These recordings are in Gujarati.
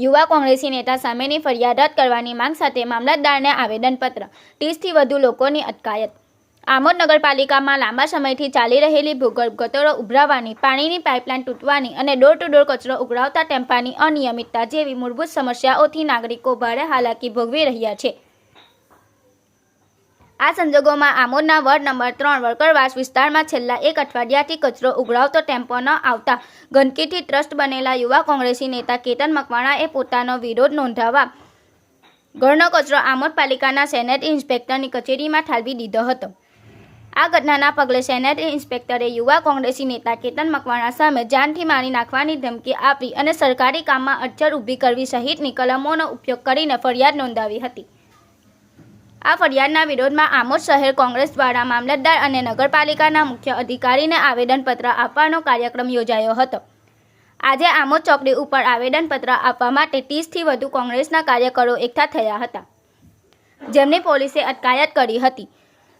યુવા કોંગ્રેસી નેતા સામેની ફરિયાદ કરવાની માંગ સાથે મામલતદારને આવેદનપત્ર. ત્રીસથી વધુ લોકોની અટકાયત. આમોદ નગરપાલિકામાં લાંબા સમયથી ચાલી રહેલી ભૂગર્ભ ગટરો ઉભરાવાની, પાણીની પાઇપલાઇન તૂટવાની અને ડોર ટુ ડોર કચરો ઉઘરાવતા ટેમ્પાની અનિયમિતતા જેવી મૂળભૂત સમસ્યાઓથી નાગરિકો ભારે હાલાકી ભોગવી રહ્યા છે. આ સંજોગોમાં આમોદના વોર્ડ નંબર ત્રણ વળકરવાસ વિસ્તારમાં છેલ્લા એક અઠવાડિયાથી કચરો ઉઘરાવતો ટેમ્પો ન આવતા ગંદકીથી ત્રસ્ત બનેલા યુવા કોંગ્રેસી નેતા કેતન મકવાણાએ પોતાનો વિરોધ નોંધાવવા ઘરનો કચરો આમોદ પાલિકાના સેનેટ ઇન્સ્પેક્ટરની કચેરીમાં ઠાલવી દીધો હતો. આ ઘટનાના પગલે સેનેટ ઇન્સ્પેક્ટરે યુવા કોંગ્રેસી નેતા કેતન મકવાણા સામે જાનથી મારી નાખવાની ધમકી આપી અને સરકારી કામમાં અડચણ ઊભી કરવી સહિતની કલમોનો ઉપયોગ કરીને ફરિયાદ નોંધાવી હતી. આ ફરિયાદના વિરોધમાં આમોદ શહેર કોંગ્રેસ દ્વારા મામલતદાર અને નગરપાલિકાના મુખ્ય અધિકારીને આવેદનપત્ર આપવાનો કાર્યક્રમ યોજાયો હતો. આજે આમોદ ચોકડી ઉપર આવેદનપત્ર આપવા માટે ત્રીસથી વધુ કોંગ્રેસના કાર્યકરો એકઠા થયા હતા. જેમની પોલીસે અટકાયત કરી હતી.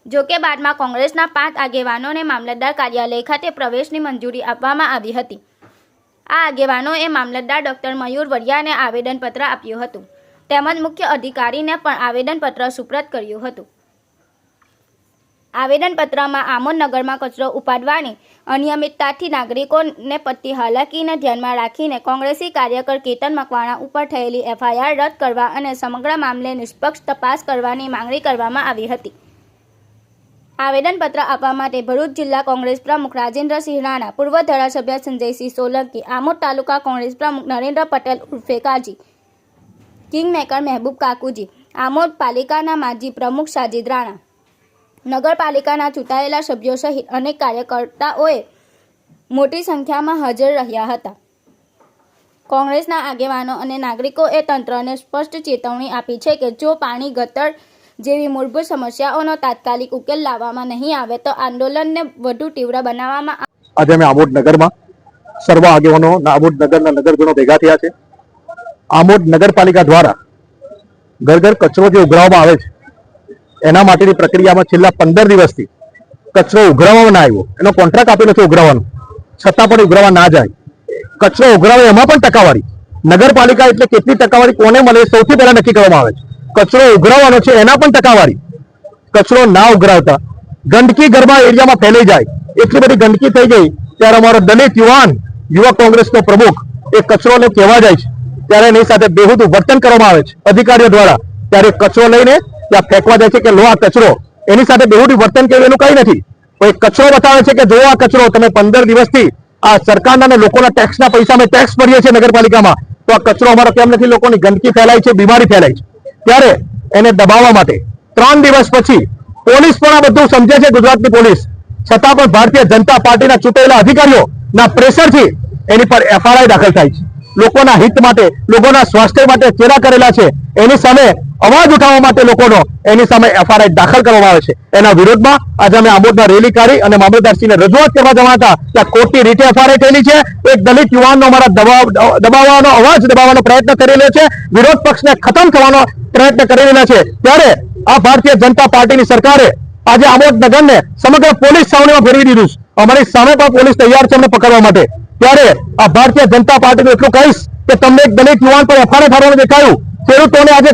જોકે બાદમાં કોંગ્રેસના પાંચ આગેવાનોને મામલતદાર કાર્યાલય ખાતે પ્રવેશની મંજૂરી આપવામાં આવી હતી. આ આગેવાનોએ મામલતદાર ડોક્ટર મયુર વરિયાને આવેદનપત્ર આપ્યું હતું. તેમજ મુખ્ય અધિકારીને પણ આવેદનપત્ર સુપ્રત કર્યું હતું. આવેદનપત્રમાં આમોદ નગરમાં કચરો ઉપાડવાની અનિયમિતતાથી નાગરિકોને પતી હાલાકીને ધ્યાનમાં રાખીને કોંગ્રેસી કાર્યકર કેતન મકવાણા ઉપર થયેલી એફઆઈઆર રદ કરવા અને સમગ્ર મામલે નિષ્પક્ષ તપાસ કરવાની માંગણી કરવામાં આવી હતી. આવેદનપત્ર આપવા માટે ભરૂચ જિલ્લા કોંગ્રેસ પ્રમુખ રાજેન્દ્રસિંહ રાણા પૂર્વ ધારાસભ્ય સંજયસિંહ સોલંકી, આમોદ તાલુકા કોંગ્રેસ પ્રમુખ નરેન્દ્ર પટેલ ઉર્ફે કાજી કિંગમેકર મહેબૂબ કાકુજી, આમોદ પાલિકાના માજી પ્રમુખ સાજિદ રાણા, નગરપાલિકાના ચૂંટાયેલા સભ્યો સહિત અનેક કાર્યકર્તાઓએ મોટી સંખ્યામાં હાજર રહ્યા હતા. કોંગ્રેસના આગેવાનો અને નાગરિકોએ તંત્રને સ્પષ્ટ ચેતવણી આપી છે કે જો પાણી ગટર જેવી મૂળભૂત સમસ્યાઓનો તાત્કાલિક ઉકેલ લાવવામાં નહીં આવે તો આંદોલનને વધુ તીવ્ર બનાવવામાં આજે અમે આબોડ નગરમાં સર્વ આગેવાનો આબોડ નગરના નગરજનો ભેગા થયા છે. આમોદ નગરપાલિકા દ્વારા ઘર ઘર કચરો જે ઉઘરાવવામાં આવે છે, એના માટેની પ્રક્રિયામાં છેલ્લા પંદર દિવસથી કચરો ઉઘરાવવામાં ના આવ્યો. એનો કોન્ટ્રાક્ટ આપેલો છે ઉઘરાવવાનો. છતાં પણ ઉઘરાવવા ના જાય. કચરો ઉઘરાવે એમાં પણ ટકાવારી. નગરપાલિકા એટલે કેટલી ટકાવારી, કોને મળે સૌથી પહેલા નક્કી કરવામાં આવે છે. કચરો ઉઘરાવવાનો છે, એના પણ ટકાવારી. કચરો ના ઉઘરાવતા. ગંદકી ગરબા એરિયામાં ફેલાઈ જાય. એટલી બધી ગંદકી થઈ ગઈ, ત્યારે અમારો દલિત યુવાન યુવા કોંગ્રેસનો પ્રમુખ, એ કચરોને કહેવા જાય છે. ત્યારે એની સાથે બેહુદું વર્તન કરવામાં આવે છે. અધિકારીઓ દ્વારા ત્યારે કચરો લઈને ત્યાં ફેંકવા જાય છે કે લો આ કચરો. એની સાથે બેહુદું વર્તન કેવું એનું કઈ નથી. કોઈ કચરો બતાવે છે કે જો આ કચરો તમે પંદર દિવસથી આ સરકારના અને લોકોના ટેક્સના પૈસા અમે ટેક્સ ભરીએ છીએ નગરપાલિકામાં, તો આ કચરો અમારો કેમ નથી? લોકોની ગંદકી ફેલાય છે, બીમારી ફેલાય છે. ત્યારે એને દબાવવા માટે ત્રણ દિવસ પછી પોલીસ પણ આ બધું સમજે છે, ગુજરાતની પોલીસ. છતાં પણ ભારતીય જનતા પાર્ટીના ચૂંટાયેલા અધિકારીઓના પ્રેશરથી એની પર એફઆરઆઈ દાખલ થાય છે. લોકોના હિત માટે, લોકોના સ્વાસ્થ્ય માટે ચેરા કરેલા છે. એની સામે અવાજ ઉઠાવવા માટે લોકોનો, એની સામે એફઆરઆઈ દાખલ કરવામાં આવે છે. એના વિરોધમાં આજે અમે આંબોદના રેલી કાઢી અને મામલતદારશ્રીને રજૂઆત કરવા જવા હતા. ત્યાં કોર્ટની રીતે એફઆરઆઈ થયેલી છે. એક દલિત યુવાનનો અમારા દબાવવાનો, અવાજ દબાવવાનો પ્રયત્ન કરી રહ્યો છે. વિરોધ પક્ષને ખતમ થવાનો પ્રયત્ન કરી રહ્યા છે. ત્યારે આ ભારતીય જનતા પાર્ટીની સરકારે આજે આમોદ નગરને સમગ્ર પોલીસ છાવણીમાં ફેરવી દીધું છે. અમારી સામે પણ પોલીસ તૈયાર છે અમને પકડવા માટે. ત્યારે આ ભારતીય જનતા પાર્ટીનું એટલું કહીશ કે તમને એક દલિત યુવાન પર એફઆરએ થવાનું દેખાયું. ખેડૂતોને આજે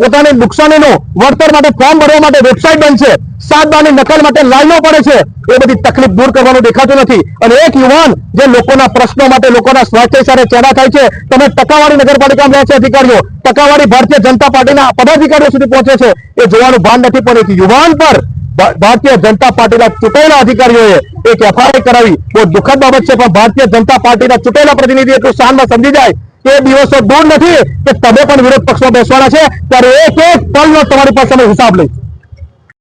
પોતાની નુકસાનીનું વળતર માટે ફોર્મ ભરવા માટે વેબસાઇટ બનશે સાત બારની નકલ માટે લાઈનો પડે છે. એ બધી તકલીફ દૂર કરવાનું દેખાતું નથી. અને એક યુવાન જે લોકોના પ્રશ્નો માટે લોકોના સ્વાસ્થ્ય સાથે ચેડા થાય છે, તમે ટકાવારી નગરપાલિકામાં રહે છે અધિકારીઓ, ટકાવારી ભારતીય જનતા પાર્ટીના પદાધિકારીઓ સુધી પહોંચે છે. એ જોવાનું ભાન નથી પણ એક યુવાન પર ભારતીય જનતા પાર્ટીના ચૂંટાયેલા અધિકારીઓએ એક એફઆઈઆર કરાવી. બહુ દુઃખદ બાબત છે, પણ ભારતીય જનતા પાર્ટીના ચૂંટાયેલા પ્રતિનિધિ એટલું શાનમાં સમજી જાય એ દિવસો દૂર નથી કે તમે પણ વિરોધ પક્ષમાં બેસવાના છે. ત્યારે એક એક પલનો તમારી પાસે હિસાબ લઈશું.